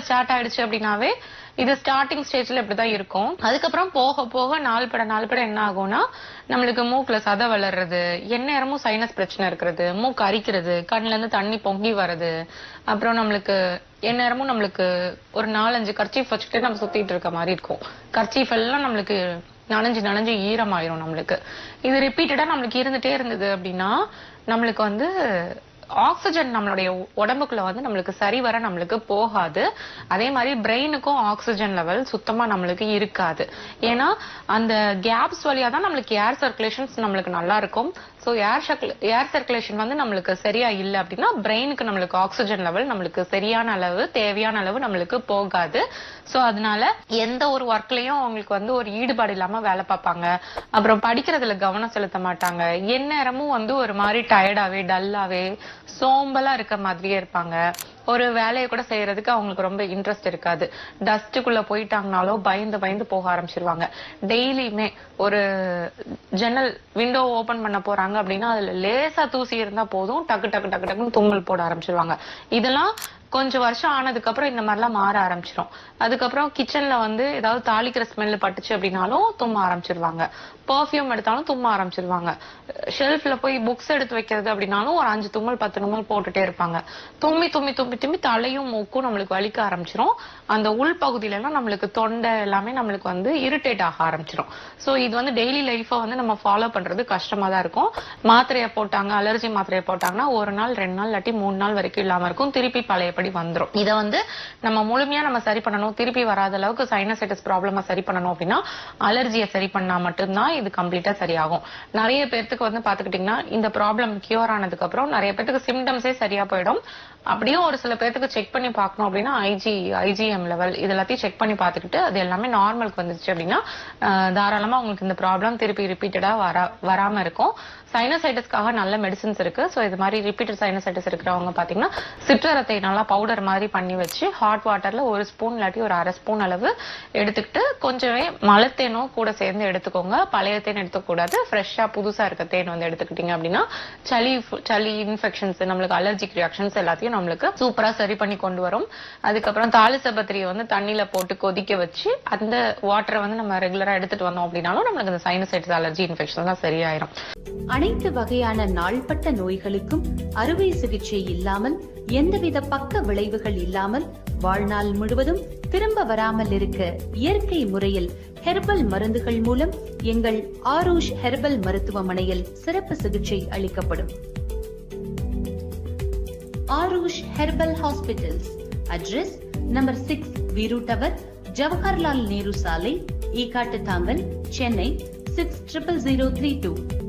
Start ஆயிடுச்சு அப்படின்னாவே இது ஸ்டார்டிங் ஸ்டேஜ்ல இப்படிதான் இருக்கும். அதுக்கப்புறம் போக போக நாள் பட நாள் பட என்ன ஆகும்னா நம்மளுக்கு மூக்குல சதை வளர்றது எந்நேரமும் சைனஸ் பிரச்சனை இருக்கிறது மூக்கு அரிக்கிறது கண்ணுல இருந்து தண்ணி பொங்கி வர்றது அப்புறம் நம்மளுக்கு எந்நேரமும் நம்மளுக்கு ஒரு நாலஞ்சு கர்ச்சீஃப் வச்சுக்கிட்டு நம்ம சுத்திட்டு இருக்க மாதிரி இருக்கும். கர்ச்சீஃப் எல்லாம் நம்மளுக்கு நனைஞ்சு நனைஞ்சு ஈரமாயிரும் நம்மளுக்கு. இது ரிப்பீட்டடா நம்மளுக்கு இருந்துட்டே இருந்தது அப்படின்னா நம்மளுக்கு வந்து ஆக்சிஜன் நம்மளுடைய உடம்புக்குள்ள வந்து நம்மளுக்கு சரிவர நம்மளுக்கு போகாது. அதே மாதிரி பிரெயினுக்கும் ஆக்சிஜன் லெவல் சுத்தமா நம்மளுக்கு இருக்காது. ஏன்னா அந்த கேப்ஸ் வழியா தான் நம்மளுக்கு ஏர் சர்க்குலேஷன்ஸ் நம்மளுக்கு நல்லா இருக்கும். ஸோ ஏர் ஏர் சர்க்குலேஷன் வந்து நம்மளுக்கு சரியா இல்லை அப்படின்னா பிரெயினுக்கு நம்மளுக்கு ஆக்சிஜன் லெவல் நம்மளுக்கு சரியான அளவு தேவையான அளவு நம்மளுக்கு போகாது. ஸோ அதனால எந்த ஒரு ஒர்க்லயும் அவங்களுக்கு வந்து ஒரு ஈடுபாடு இல்லாம வேலை பார்ப்பாங்க. அப்புறம் படிக்கிறதுல கவனம் செலுத்த மாட்டாங்க. எந்நேரமும் வந்து ஒரு மாதிரி டயர்டாவே டல்லாவே சோம்பலா இருக்க மாதிரியே இருப்பாங்க. ஒரு வேலையை கூட செய்யறதுக்கு அவங்களுக்கு ரொம்ப இன்ட்ரெஸ்ட் இருக்காது. டஸ்ட்டுக்குள்ள போயிட்டாங்கனாலோ பயந்து பயந்து போக ஆரம்பிச்சிருவாங்க. டெய்லியுமே ஒரு ஜன்னல் விண்டோ ஓபன் பண்ண போறாங்க அப்படின்னா அதுல லேசா தூசி இருந்தா போதும் டக்கு டக்கு டக்கு டக்குன்னு தும்மல் போட ஆரம்பிச்சிருவாங்க. இதெல்லாம் கொஞ்சம் வருஷம் ஆனதுக்கு அப்புறம் இந்த மாதிரிலாம் மாற ஆரம்பிச்சிடும் அதுக்கப்புறம் கிச்சன்ல வந்து ஏதாவது தாளிக்கிற ஸ்மெல் பட்டுச்சு அப்படின்னாலும் தும்ம ஆரம்பிச்சிருவாங்க. பெர்ஃப்யூம் எடுத்தாலும் தும்ம ஆரம்பிச்சிருவாங்க. ஷெல்ஃப்ல போய் புக்ஸ் எடுத்து வைக்கிறது அப்படின்னாலும் ஒரு அஞ்சு தும்மல் பத்து தும்மல் போட்டுட்டே இருப்பாங்க. தும்மி தும்மி தும்மி தும்மி தலையும் மூக்கும் நம்மளுக்கு வலிக்க ஆரம்பிச்சிரும். அந்த உள் பகுதியில எல்லாம் நம்மளுக்கு தொண்டை எல்லாமே நம்மளுக்கு வந்து இரிட்டேட் ஆக ஆரம்பிச்சிரும். சோ இது வந்து டெய்லி லைஃபை வந்து நம்ம ஃபாலோ பண்றது கஷ்டமா தான் இருக்கும். மாத்திரையை போட்டாங்க அலர்ஜி மாத்திரையை போட்டாங்கன்னா ஒரு நாள் ரெண்டு நாள் இல்லாட்டி மூணு நாள் வரைக்கும் இல்லாம இருக்கும். திருப்பி பழைய பழையபடி வந்துரும். இதை வந்து நம்ம முழுமையா நம்ம சரி பண்ணணும். திருப்பி வராத அளவுக்கு சைனசைட்டிஸ் ப்ராப்ளமா சரி பண்ணணும் அப்படின்னா அலர்ஜியை சரி பண்ணா மட்டும்தான் இது கம்ப்ளீட்டா சரியாகும். நிறைய பேர்த்துக்கு வந்து பாத்துக்கிட்டீங்கன்னா இந்த ப்ராப்ளம் கியூர் ஆனதுக்கு அப்புறம் நிறைய பேர்த்துக்கு சிம்டம்ஸே சரியா போயிடும். அப்படியும் ஒரு சில பேர்த்துக்கு செக் பண்ணி பார்க்கணும் அப்படின்னா ஐஜி ஐஜிஎம் லெவல் இது எல்லாத்தையும் செக் பண்ணி பார்த்துக்கிட்டு அது எல்லாமே நார்மலுக்கு வந்துருச்சு அப்படின்னா தாராளமாக தாராளமா உங்களுக்கு இந்த ப்ராப்ளம் திருப்பி ரிப்பீட்டடா வரா வராம இருக்கும். சைனசைட்டிஸ்க்காக நல்ல மெடிசின்ஸ் இருக்கு. ஸோ இது மாதிரி ரிப்பீட்டட் சைனசைட்டிஸ் இருக்கிறவங்க பாத்தீங்கன்னா சிற்றரத்தை நல்லா பவுடர் மாதிரி பண்ணி வச்சு ஹாட் வாட்டர்ல ஒரு ஸ்பூன் இல்லாட்டி ஒரு அரை ஸ்பூன் அளவு எடுத்துக்கிட்டு கொஞ்சமே மலத்தேனும் கூட சேர்ந்து எடுத்துக்கோங்க. பழைய தேன் எடுத்துக்கூடாது ஃப்ரெஷ்ஷா புதுசா இருக்க தேன் வந்து எடுத்துக்கிட்டீங்க அப்படின்னா சளி சளி இன்ஃபெக்ஷன்ஸ் நம்மளுக்கு அலர்ஜிக் ரியாக்ஷன்ஸ் எல்லாத்தையும் நம்மளுக்கு சூப்பரா சரி பண்ணி கொண்டு வரும். அதுக்கப்புறம் தாளிசபத்திரியை வந்து தண்ணியில போட்டு கொதிக்க வச்சு அந்த வாட்டரை வந்து நம்ம ரெகுலரா எடுத்துட்டு வந்தோம் அப்படின்னாலும் நம்மளுக்கு இந்த சைனசைட்ஸ் அலர்ஜி இன்ஃபெக்ஷன் எல்லாம் சரியாயிரும். அனைத்து வகையான நாள்பட்ட நோய்களுக்கும் அறுவை சிகிச்சை இல்லாமல் எந்தவித பக்க விளைவுகள் இல்லாமல் வாழ்நாள் முழுவதும் திரும்ப வராமல் இருக்க இயற்கை முறையில் ஹெர்பல் மருந்துகள் மூலம் எங்கள் ஆரூஷ் ஹெர்பல் மருத்துவமனையில் சிறப்பு சிகிச்சை அளிக்கப்படும். Arush Herbal Hospitals. Address number 6 Viru Tower, Jawaharlal Nehru Sale, Ekattatangal, Chennai 60032.